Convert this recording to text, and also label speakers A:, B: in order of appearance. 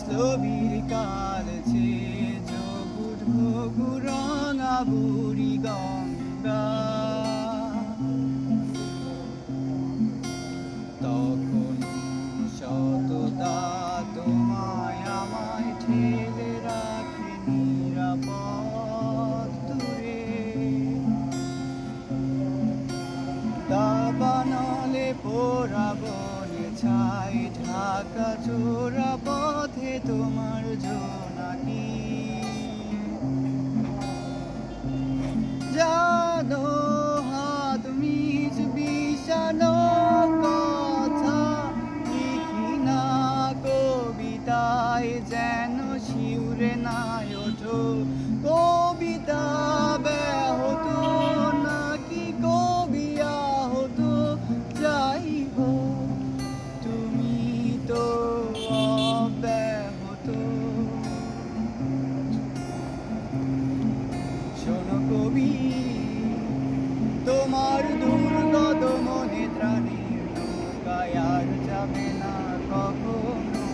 A: স্থবির কালছে জবুট ঘুঘু রঙা বুড়ি গঙ্গা। তখন সততা তোমায় আমায় ঠেলে রাখে নিরাপদ দূরে। দাবানলে পোড়া বনে ছাই ঢাকা চোরা পথে তোমার জোনাকি। জানো হাত মিজ বিষানো কথা, লিখি না কবিতায় যেন শিউরে না ওঠো। তোমার দুর্গত মনে ত্রাণে আর যাবে না কখনো।